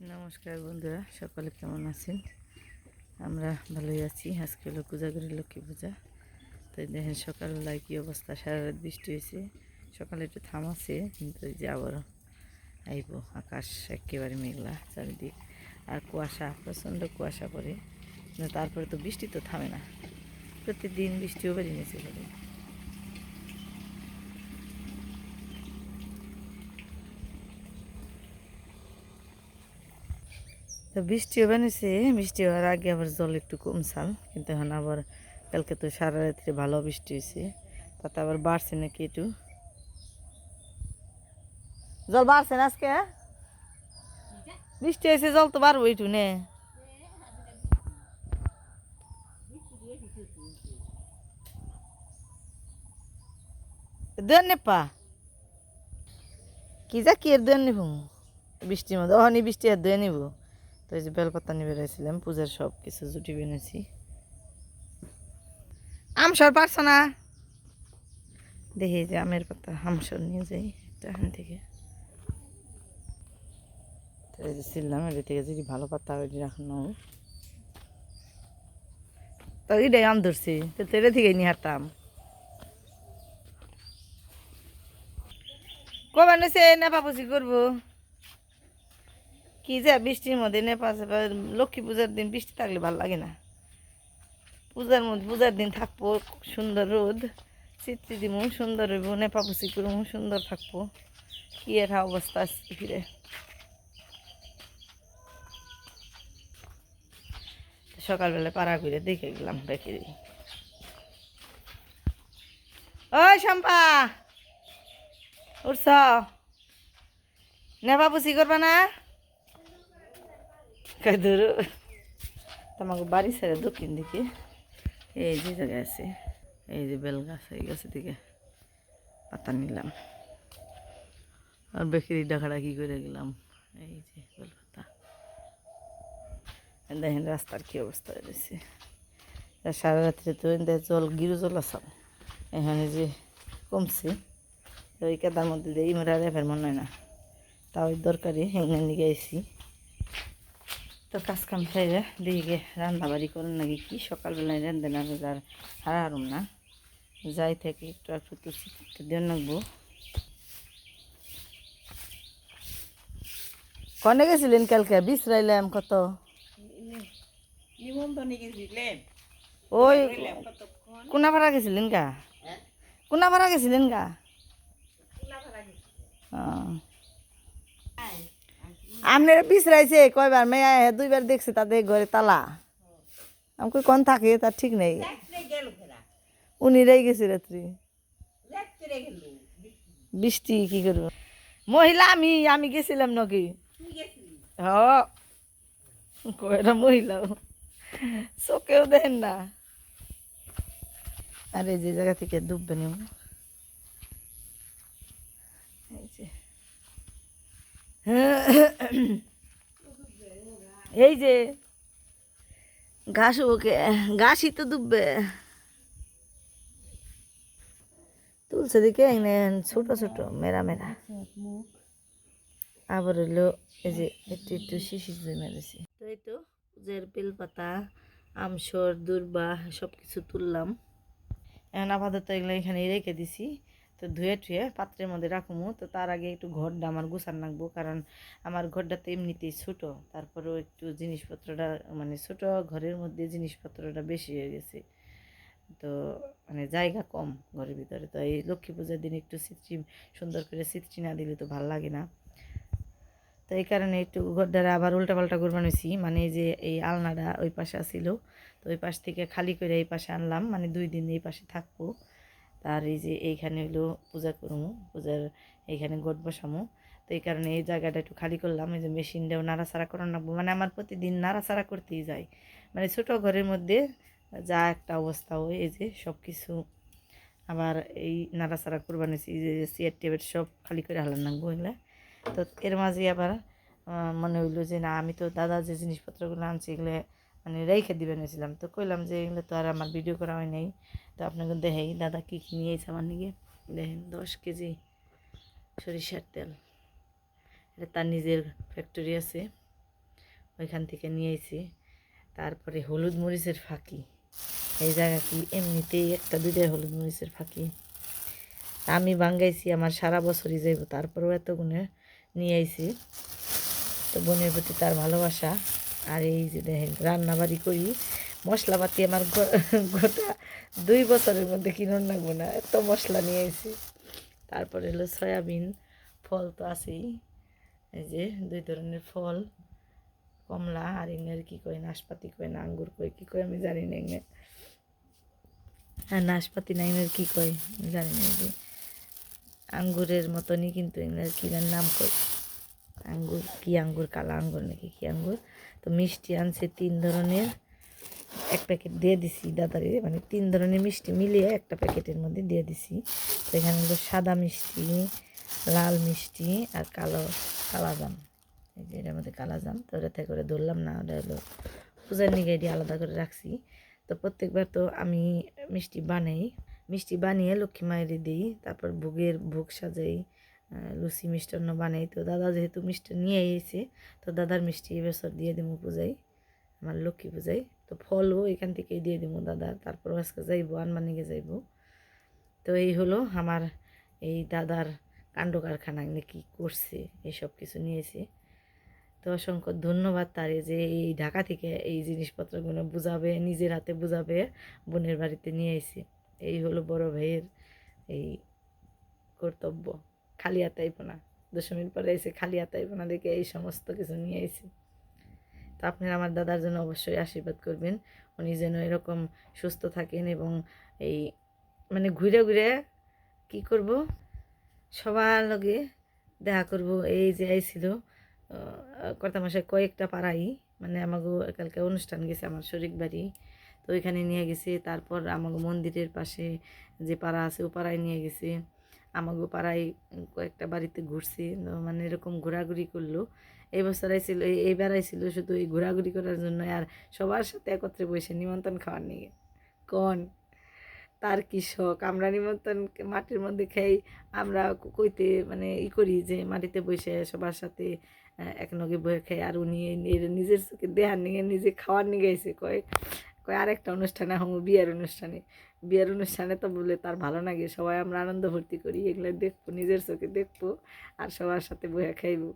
নমস্কার বন্ধুরা, সকলে কেমন আছেন? আমরা ভালোই আছি। আজকে হলো পূজাগরের লক্ষ্মী পূজা। তো দেখেন, সকালবেলায় কী অবস্থা? সারা রাত বৃষ্টি হয়েছে। সকালে একটু থামাছে, কিন্তু যে আবারও আইব। আকাশ একেবারে মেঘলা চারিদিক। আর কুয়াশা, প্রচণ্ড কুয়াশা পড়ে। তারপরে তো বৃষ্টি তো থামে না। প্রতিদিন বৃষ্টিও বেরিয়ে নিয়েছে তো বৃষ্টি বানিয়েছে বৃষ্টি হওয়ার আগে আবার জল একটু কমছাল কিন্তু এখন আবার কালকে তো সারা রাত্রে ভালো বৃষ্টি হয়েছে, তাতে আবার বাড়ছে নাকি একটু? জল বাড়ছে না আজকে? বৃষ্টি হয়েছে, জল তো বাড়বো একটু নে। কি যা কি আর দেন নিব? বৃষ্টির মধ্যে, অহনি বৃষ্টি আর দিয়ে নিব। তো এই যে বেলপাতা নিয়ে বেড়াইছিলাম, পূজার সব কিছু জুটি বেনেছি আমসর পারছ না? দেখি যে আমের পাতা আমসর নিয়ে যাই এখান থেকে। তো এই ছিলাম এটা থেকে যদি ভালো পাতা ওইটি রাখানো তো এটাই আম ধরছি, তো এটা থেকে নিয়ে হাঁটতাম কবে নেছে নেপাপুসি করব। কি যে বৃষ্টির মধ্যে নেপা চেপা লক্ষ্মী পূজার দিন বৃষ্টি থাকলে ভালো লাগে না। পূজার মধ্যে, পূজার দিন থাকব সুন্দর রোদ চিত্রি দিমু সুন্দর হইব, নেপা পুষি করব সুন্দর থাকব। কি একটা অবস্থা আসছে ফিরে। সকালবেলা পাড়া করে দেখে গেলাম দেখে ওই শম্পা, উঠছ। নেপা পুষি করবা না? কাদুর। তোমাকে বাড়ি ছেড়ে দক্ষিণ দিকে। এই যে জায়গায় আছে। এই যে বেল গাছ, এই গাছের দিকে পাতা নিলাম। আর বেকারি ডাকাডা কি করে গেলাম? এই যে বেল পাতা। দেখেন রাস্তার কি অবস্থা রয়েছে তা সারা রাত্রে তো জল, গিরু জল আসাম এখানে যে কমছে, ওই কেদার মধ্যে দিয়ে ইমরা রেফের মনে হয় না। তাও দরকারি এখানে নিয়ে গেছি। তো কাজ কাম সাইরে দিকে রান্না বাড়ি করেন নাকি কি সকালবেলায় রান্ধে না আর হারারুম না। যাই থেকে একটু একটু তুলসি দিয়ে নাকবো কনে গেছিলেন কালকে? বিশ্রাইলাম কত? ওই কোনা ভাড়া গেছিলেন গা? কোনা ভাড়া গেছিলেন গা? আপনার বিশ্রাইছে কয়বার মেয়ে দুইবার দেখছে তাদের ঘরে তালা। আমাকে কোন থাকে? তার ঠিক নেই। উনি রেই গেছে রাত্রি। বৃষ্টি কি করব? মহিলা আমি আমি গেছিলাম নাকি? হ। কয়টা মহিলা? চোখেও দেন না। আরে যে জায়গা থেকে ডুববে নিব এই যে। এই যে ঘাস ওকে, ঘাসই তো ডুববে। তুলছে দিকে ছোট ছোট, মেরা মেরা। আবার হইল এই যে একটু একটু শিশি মেরেছি তো তো পুজের বেলপাতা, আমসর, দুর্বা সব কিছু তুললাম। এখন আপাতত এগুলো এখানে রেখে দিছি। তো ধুয়ে টুয়ে পাত্রের মধ্যে রাখব তো তার আগে একটু ঘরটা আমার গুছান রাখব, কারণ আমার ঘরটা তো এমনিতেই ছোট। তারপরেও একটু জিনিসপত্রটা মানে ছোট ঘরের মধ্যে জিনিসপত্রটা বেশি হয়ে গেছে। তো মানে জায়গা কম ঘরের ভিতরে। তো এই লক্ষ্মী পূজার দিন একটু চিত্রি সুন্দর করে চিত্রি না দিলে তো ভালো লাগে না। তো এই কারণে একটু ঘরটারে আবার উল্টাপাল্টা করে বানিয়েছি মানে যে এই আলনাটা ওই পাশে আসিল তো ওই পাশ থেকে খালি করে এই পাশে আনলাম। মানে দুই দিন এই পাশে থাকব। তার এই যে এইখানে হলো পূজা করব পূজার এইখানে গোট বসামো। তো এই কারণে এই জায়গাটা একটু খালি করলাম, এই যে মেশিনটাও নাড়াচাড়া করানো লাগবো। মানে আমার প্রতিদিন নাড়াচাড়া করতেই যায় মানে ছোট ঘরের মধ্যে যা একটা অবস্থা হয় এই যে সব কিছু আবার এই নাড়াচাড়া করবানিছি যে চেয়ার টেবিল সব খালি করে হালান লাগবো এগুলা তো এর মাঝে আবার মনে হইল যে না, আমি তো দাদা যে জিনিসপত্রগুলো আনছি এগুলো মানে রেখে দিবে নিয়েছিলাম তো কইলাম যে এগুলো তো আর আমার ভিডিও করা হয় নাই। তো আপনাকে দেখাই, দাদা কী কী নিয়েছে আমার নিয়ে দেখেন, দশ কেজি সরিষার তেল। এটা তার নিজের ফ্যাক্টরি আছে। ওইখান থেকে নিয়ে তারপরে হলুদ মরিচের ফাঁকি। এই জায়গা কি? এমনিতেই একটা দুইটাই হলুদ মরিচের ফাঁকি। আমি বাঙ্গাইছি, আমার সারা বছরই যাইব। তারপরেও এত গুণে নিয়ে আইছি। তো বোনের প্রতি তার ভালোবাসা। আর এই যে দেখেন, রান্নাবাড়ি করি। মশলাপাতি আমার গোটা দুই বছরের মধ্যে কিনুন লাগবো না, এত মশলা নিয়ে আইছি। তারপরে হলো সয়াবিন, ফল তো আছেই। এই যে দুই ধরনের ফল, কমলা আর এঙ্গের কি কয়, নাশপাতি কয় না, আঙ্গুর কয়, কি কয় আমি জানি না এঙ্গে আর নাশপাতি না এঙ্গের কি কয় জানি না যে। আঙ্গুরের মতনই কিন্তু এঙ্গের কি নাম কয়। আঙ্গুর কি আঙ্গুর, কালা আঙ্গুর নাকি কি আঙ্গুর? তো মিষ্টি আনছে তিন ধরনের। এক প্যাকেট দিয়ে দিছি দাদারে মানে তিন ধরনের মিষ্টি মিলিয়ে একটা প্যাকেটের মধ্যে দিয়ে দিছি। তো এখানে হলো সাদা মিষ্টি, লাল মিষ্টি আর কালো কালাজাম। এই যে এটার মধ্যে কালাজাম, তো ওটাতে করে ধরলাম না, ওটা হলো পূজার নিগে এটি আলাদা করে রাখছি। তো প্রত্যেকবার তো আমি মিষ্টি বানাই। মিষ্টি বানিয়ে লক্ষ্মী মায়ের দিই, তারপর ভোগের ভোগ সাজাই লুচি মিষ্টান্ন বানাই। তো দাদা যেহেতু মিষ্টি নিয়ে এসেছে, তো দাদার মিষ্টি এবছর দিয়ে দিব পূজায়, আমার লক্ষ্মী পূজায়। তো ফলও এখান থেকেই দিয়ে দিব দাদা, তারপর আজকে যাইবো আনমানিকে যাইব। তো এই হলো আমার এই দাদার কাণ্ড কারখানায় নাকি করছে এইসব কিছু নিয়েছে। তো অসংখ্য ধন্যবাদ তারে যে এই ঢাকা থেকে এই জিনিসপত্রগুলো বুঝাবে, নিজের হাতে বুঝাবে, বোনের বাড়িতে নিয়ে এসে। এই হলো বড় ভাইয়ের এই কর্তব্য। খালি হাতাইব না। দশমীর পরে এসে খালি হাতাইব না দেখে এই সমস্ত কিছু নিয়ে এসে তো আপনারা আমার দাদার জন্য অবশ্যই আশীর্বাদ করবেন। উনি যেন এরকম সুস্থ থাকেন এবং এই মানে ঘুরে ঘুরে কি করব? সবার লগে দেখা করব। এই যে আইছিল কর্তামশাই কয়েকটা পাড়াই মানে আমাগো কালকে অনুষ্ঠান গেছে, আমার শরিক বাড়ি। তো ওইখানে নিয়ে গেছে, তারপর আমাকে মন্দিরের পাশে যে পাড়া আছে, ও পাড়ায় নিয়ে গেছে। আমাগো পাড়ায় কয়েকটা বাড়িতে ঘুরছে মানে এরকম ঘোরাঘুরি করল। এই বছর আইছিল, এই- এইবার আইছিল শুধু এই ঘোরাঘুরি করার জন্য, আর সবার সাথে একত্রে বসে নিমন্ত্রণ খাওয়ার নিয়ে। কন? তার কি শখ? আমরা নিমন্ত্রণ মাটির মধ্যে খাই, আমরা কইতে মানে ই করি যে মাটিতে বসে সবার সাথে এক নগে বয়ে খাই, আর উনি নিজের দেহার নিয়ে নিজে খাওয়ার নিয়ে গেছে কয় কয় আরেকটা অনুষ্ঠানে, হম বিয়ের অনুষ্ঠানে। বিয়ের অনুষ্ঠানে তো বলে তার ভালো লাগে সবাই আমরা আনন্দ ভর্তি করি, এগুলো দেখব, নিজের চোখে দেখব আর সবার সাথে বয়ে খাইবো।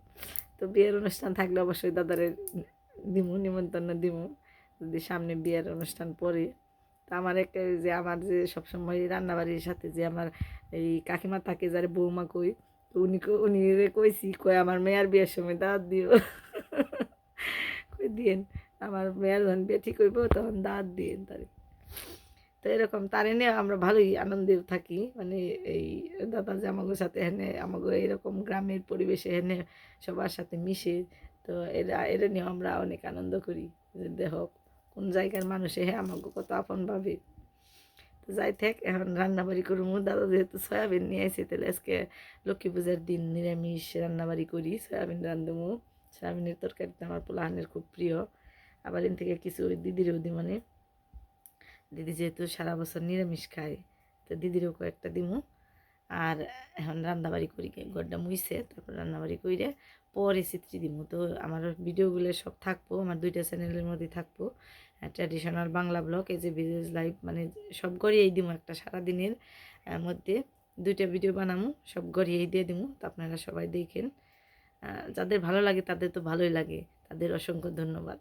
তো বিয়ের অনুষ্ঠান থাকলে অবশ্যই দাদারে দিমু, নিমন্ত্রণ দিমু, যদি সামনে বিয়ের অনুষ্ঠান পরে তো আমার একটা যে আমার যে সবসময় রান্নাবাড়ির সাথে যে আমার এই কাকিমা থাকে যারে বৌমা কই, তো উনি উনি কইছি কই আমার মেয়ার বিয়ের সময় দাওয়াত দিও। কই দিয়েন, আমার মেয়ের যখন বিয়ে ঠিক হইব তখন দাঁত দিয়েন তারে। তো এরকম তারে নিয়ে আমরা ভালোই আনন্দে থাকি। মানে এই দাদা যে আমাদের সাথে হেনে আমাকে এরকম গ্রামের পরিবেশে হেনে সবার সাথে মিশে, তো এরা এরা নিয়ে আমরা অনেক আনন্দ করি যে দেখ কোন জায়গার মানুষে হ্যাঁ আমাকে কত আপন ভাবে। তো যাই থাক, এখন রান্নাবাড়ি করব। দাদা যেহেতু সয়াবিন নিয়ে আসে তাহলে আজকে লক্ষ্মী পূজার দিন নিরামিষ রান্নাবাড়ি করি, সয়াবিন রান্ধবো সয়াবিনের তরকারিতে আমার পোলাহানের খুব প্রিয়। আবার এন থেকে কিছু ওই দিদিরও দি মানে দিদি যেহেতু সারা বছর নিরামিষ খায়, তো দিদিরও কয়েকটা দিমু। আর এখন রান্নাবাড়ি করি গড্ডা মুইছে, তারপর রান্নাবাড়ি কইরে পরে চিত্রি দিমু। তো আমার ভিডিওগুলো সব থাকব, আমার দুইটা চ্যানেলের মধ্যে থাকব। ট্র্যাডিশনাল বাংলা ব্লগ এই যে ভিলেজ লাইভ মানে সব গড়িয়েই দিমু একটা সারাদিনের মধ্যে। দুইটা ভিডিও বানামু, সব গড়িয়েই দিয়ে দিমু, তো আপনারা সবাই দেখেন। যাদের ভালো লাগে তাদের তো ভালোই লাগে, তাদের অসংখ্য ধন্যবাদ।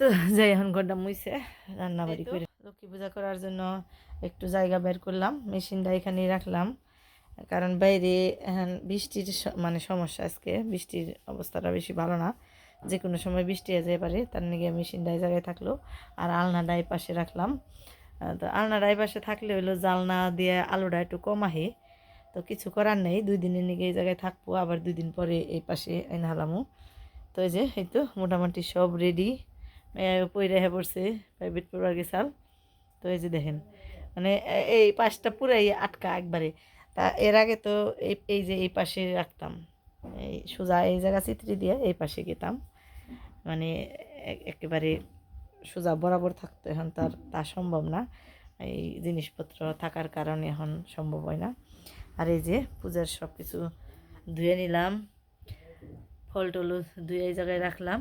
তো যাই এখন ঘরটা মুইছে রান্নাবাড়ি করে। লক্ষ্মী পূজা করার জন্য একটু জায়গা বের করলাম মেশিনটা এখানেই রাখলাম। কারণ বাইরে এখন বৃষ্টির মানে সমস্যা আজকে বৃষ্টির অবস্থাটা বেশি ভালো না। যে কোনো সময় বৃষ্টি হয়ে যেতে পারে তার নিয়ে মেশিনটা এই জায়গায় থাকল আর আলনাটা এই পাশে রাখলাম। তো আলনাটা এই পাশে থাকলে হলো জালনা দিয়ে আলোটা একটু কম আহে। তো কিছু করার নেই দুই দিনের নিগে এই জায়গায় থাকব আবার দুই দিন পরে এই পাশে এনে হালামু। তো এই যে এই তো মোটামুটি সব রেডি পই রেহে পড়ছে প্রাইভেট পড়বার গেছাল তো এই যে দেখেন মানে এই পাশটা পুরাই আটকা একবারে। তা এর আগে তো এই এই যে এই পাশে রাখতাম, এই সোজা এই জায়গা চিত্রি দিয়ে এই পাশে গেতাম। মানে একেবারে সোজা বরাবর থাকতো এখন তার, তা সম্ভব না। এই জিনিসপত্র থাকার কারণে এখন সম্ভব হয় না। আর এই যে পূজার সব কিছু ধুয়ে নিলাম ফল টল দুই এই জায়গায় রাখলাম।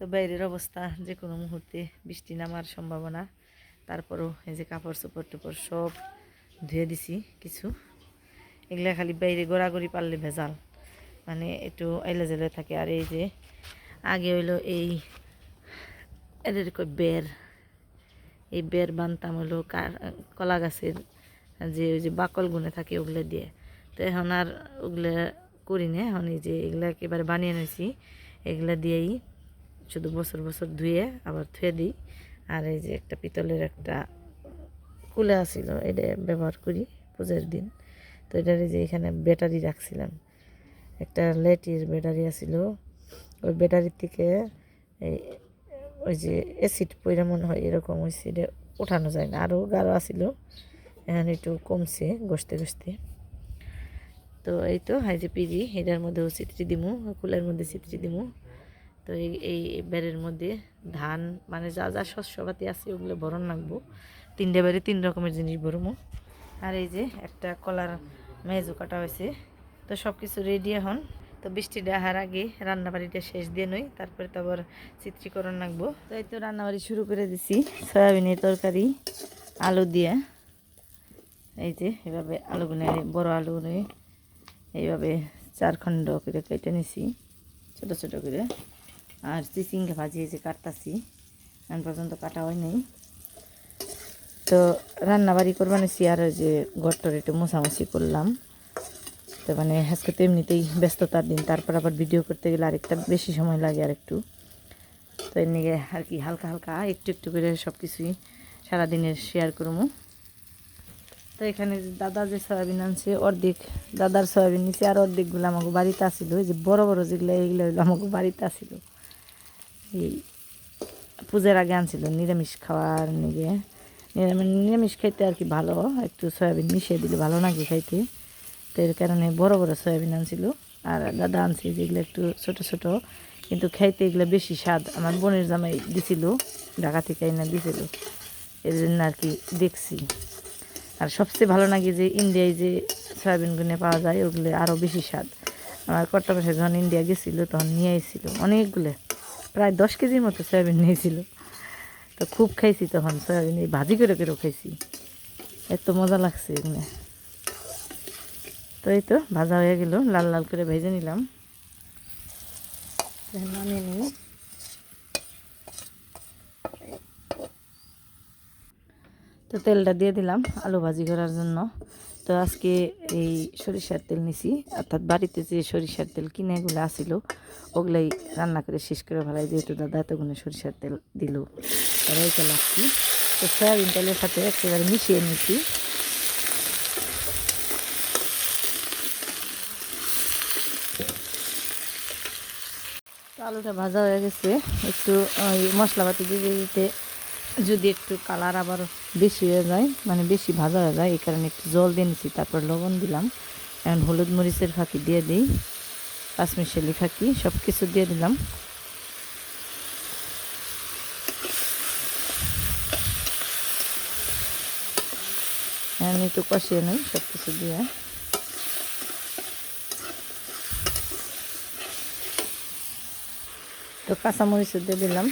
তো বাইরের অবস্থা যে কোনো মুহূর্তে বৃষ্টি নামার সম্ভাবনা, তারপরও এই যে কাপড় চোপড় টোপড় সব ধুয়ে দিছি কিছু। এগুলা খালি বাইরে গড়াগড়ি পারলে ভেজাল মানে একটু এলে জেলে থাকে। আর এই যে আগে হইল এই এদের বের, এই বের বানতাম হলো কলা গাছের যে ওই যে বাকল গুনে থাকে ওগুলো দিয়ে। তো এখন আর ওগুলো করি না, এখন এই যে এগুলো একেবারে বানিয়ে নিয়েছি এগুলো দিয়েই শুধু বছর বছর ধুয়ে আবার ধুয়ে দিই। আর এই যে একটা পিতলের একটা কুলে আসিল এটা ব্যবহার করি পুজোর দিন। তো এটার যে এখানে ব্যাটারি রাখছিলাম। একটা লেটির ব্যাটারি আছিল। ওই ব্যাটারির থেকে এই ওই যে অ্যাসিড পইরা মনে হয় এরকম হয়েছে এটা ওঠানো যায় না। আরও গাঢ় আসিল এখানে একটু কমছে গসতে গসতে তো এই তো হাই যে পিজি এটার মধ্যেও চিত্রি দিমু, কুলের মধ্যে চিত্রি দিমু। তো এই বেড়ের মধ্যে ধান মানে যা যা শস্যপাতি আছে, ওগুলো ভরণ লাগবো। তিনটে বাড়ি তিন রকমের জিনিস ভরমু। আর এই যে একটা কলার মেজু কাটা হয়েছে। তো সব কিছু রেডি এখন। তো বৃষ্টিটা আহার আগে রান্নাবাড়িটা শেষ দিয়ে নই, তারপরে তো আবার চিত্রীকরণ লাগবো। তো এই তো রান্নাবাড়ি শুরু করে দিছি, সয়াবিনের তরকারি, আলু দিয়ে। এই যে এভাবে আলুগুলো বড় আলুগুলো এইভাবে চার খণ্ড করে কেটে নিছি, ছোট ছোট করে। আর চিচিঙ্গা ভাজি যে কাটতাছি, এখন পর্যন্ত কাটা হয় নাই। তো রান্নাবাড়ি করবার নিছি আর যে গট্টর একটু মোছামুছি করলাম। তো মানে আজকে তো এমনিতেই ব্যস্ততার দিন, তারপর আবার ভিডিও করতে গেলে আরেকটা বেশি সময় লাগে আর একটু। তো এর নিয়ে আর কি হালকা হালকা একটু একটু করে সব কিছুই সারাদিনের শেয়ার করব। তো এখানে দাদা যে সয়াবিন আনছে, অর্ধেক দাদার সয়াবিন নিছে আর অর্ধেকগুলো আমাকে বাড়িতে আসিল ওই যে বড় বড় যেগুলো, এইগুলো আমাকে বাড়িতে আসিল এই পূজার আগে আনছিল, নিরামিষ খাওয়ার নিগে। নিরামিষ নিরামিষ খাইতে আর কি ভালো, একটু সয়াবিন মিশিয়ে দিলে ভালো নাকি খাইতে। তো এর কারণে বড় বড় সয়াবিন আনছিল, আর দাদা আনছে যেগুলো একটু ছোট ছোট, কিন্তু খাইতে এগুলো বেশি স্বাদ। আমার বোনের জামাই দিছিল, ঢাকা থেকে এনে দিছিল এর জন্য আর কি দেখছি। আর সবচেয়ে ভালো লাগে যে ইন্ডিয়ায় যে সয়াবিনগুলো পাওয়া যায়, ওগুলো আরও বেশি স্বাদ। আমার কর্তা যখন ইন্ডিয়া গেছিল, তখন নিয়ে এসেছিল অনেকগুলো। প্রায় দশ কেজির মতো সয়াবিন নিয়েছিল। তো খুব খাইছি তখন, সয়াবিন এই ভাজি করে করেও খাইছি। এত মজা লাগছে এগুলো। তো এই তো ভাজা হয়ে গেল, লাল লাল করে ভেজে নিলাম। নামিয়ে নিই। তো তেলটা দিয়ে দিলাম আলু ভাজি করার জন্য। তো আজকে এই সরিষার তেল নিছি। অর্থাৎ বাড়িতে যে সরিষার তেল কিনে এগুলো আসিল, ওগুলাই রান্না করে শেষ করে ফেলাই। যেহেতু দাদা এতগুলো সরিষার তেল দিল তারা এইটা লাগছি তো সয়াবিন তেলের সাথে একেবারে মিশিয়ে নিছি। আলুটা ভাজা হয়ে গেছে। একটু ওই মশলাপাতি দিতে দিতে যদি একটু কালার আবার বেশি হয়ে যায় মানে বেশি ভাজা হয়ে যায়, এই কারণে একটু জল দিয়ে নিচ্ছি তারপর লবণ দিলাম। এখন হলুদ মরিচের ফাঁকি দিয়ে দিই, পাঁচমিশালি ফাঁকি সব কিছু দিয়ে দিলাম। এখন একটু কষিয়ে নিই সব কিছু দিয়ে। তো কাঁচামরিচ দিয়ে দিলাম।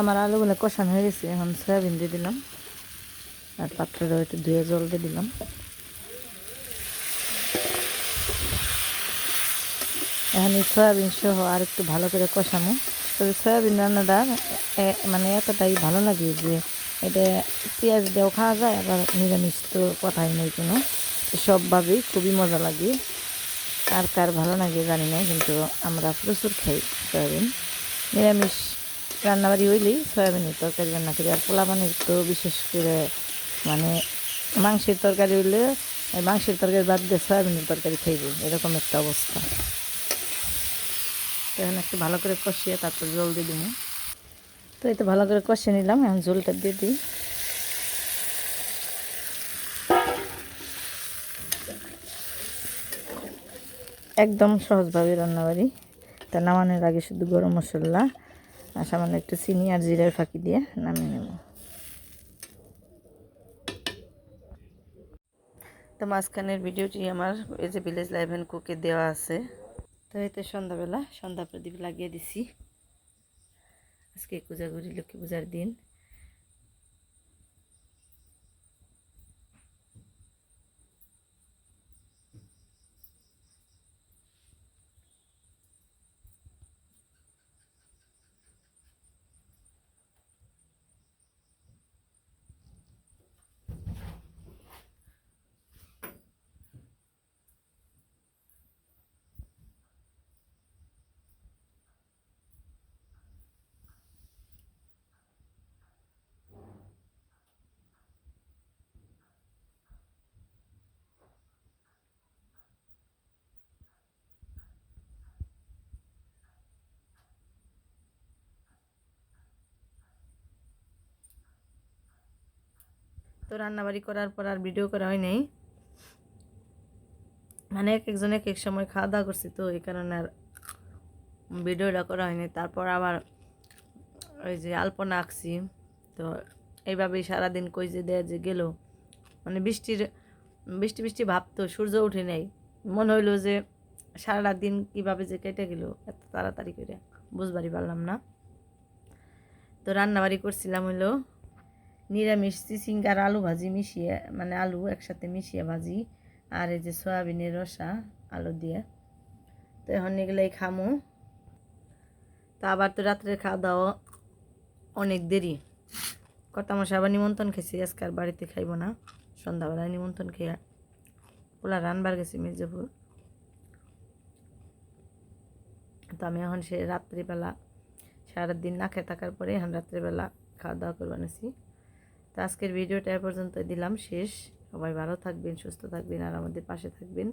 আমার আলুগুলো কষানো হয়ে গেছে, এখন সয়াবিন দিয়ে দিলাম। আর পাত্রটা একটু ধুয়ে জল দিয়ে দিলাম। এখন এই সয়াবিন সহ আর একটু ভালো করে কষানো তবে সয়াবিন রান্নাটা মানে এতটাই ভালো লাগে যে এটা পেঁয়াজ দিয়েও খাওয়া যায়, আবার নিরামিষ তো কথাই নেই কোনো। সবভাবেই খুবই মজা লাগে। আর কার ভালো লাগে জানি না, কিন্তু আমরা প্রচুর খাই সয়াবিন। নিরামিষ রান্নাবাড়ি হইলেই সয়াবিনের তরকারি রান্না করি। আর পোলা পানির তো বিশেষ করে মানে মাংসের তরকারি হইলে মাংসের তরকারি বাদ দিয়ে সয়াবিনের তরকারি খাইব, এরকম একটা অবস্থা। এখন একটু ভালো করে কষিয়ে তারপর জল দিয়ে দিব। তো এই তো ভালো করে কষিয়ে নিলাম, এখন জলটা দিয়ে দিই। একদম সহজভাবে রান্নাবাড়ি। তা নামানোর আগে শুধু গরম মশলা আর সামান্য একটু চিনি আর জিরার ফাঁকি দিয়ে নামিয়ে নেব। তো মাঝখানের ভিডিওটি আমার এই যে ভিলেজ লাইভ অ্যান্ড কুকে দেওয়া আছে। তো এতে সন্ধ্যাবেলা, সন্ধ্যা প্রদীপ লাগিয়ে দিছি। আজকে পূজাগুড়ি লক্ষ্মী পূজার দিন। তো রান্নাবাড়ি করার পর আর ভিডিও করা হয় নাই। মানে এক একজন এক সময় খাওয়া দাওয়া করছি তো, এই কারণে আর ভিডিওটা করা হয়নি। তারপর আবার ওই যে আলপনা আঁকছি। তো এইভাবেই সারাদিন কই যে দেয়া যে গেল। মানে বৃষ্টির, বৃষ্টি বৃষ্টি ভাব তো, সূর্য উঠে নেই। মনে হইল যে সারা দিন কীভাবে যে কেটে গেল, এত তাড়াতাড়ি করে, বুঝবারই পারলাম না। তো রান্নাবাড়ি করছিলাম হইল। নিরামিষ চিচিঙ্গার আলু ভাজি মিশিয়ে মানে আলু একসাথে মিশিয়ে ভাজি। আর এই যে সয়াবিনের রসা, আলু দিয়ে। তো এখন এগুলাই খামো। তো আবার তো রাত্রে খাওয়া দাওয়া অনেক দেরি। কত মশা আবার নিমন্ত্রণ খেয়েছি, আজকে আর বাড়িতে খাইব না। সন্ধ্যাবেলায় নিমন্ত্রণ খেয়ে ওলা রানবার গেছি মির্জাপুর। তো আমি এখন সে রাত্রিবেলা সারাদিন না খেয়ে থাকার পরে এখন রাত্রিবেলা খাওয়া দাওয়া করে বানিয়েছি তো আজকের ভিডিওটা এ পর্যন্ত দিলাম, শেষ। সবাই ভালো থাকবেন, সুস্থ থাকবেন, আর আমাদের পাশে থাকবেন।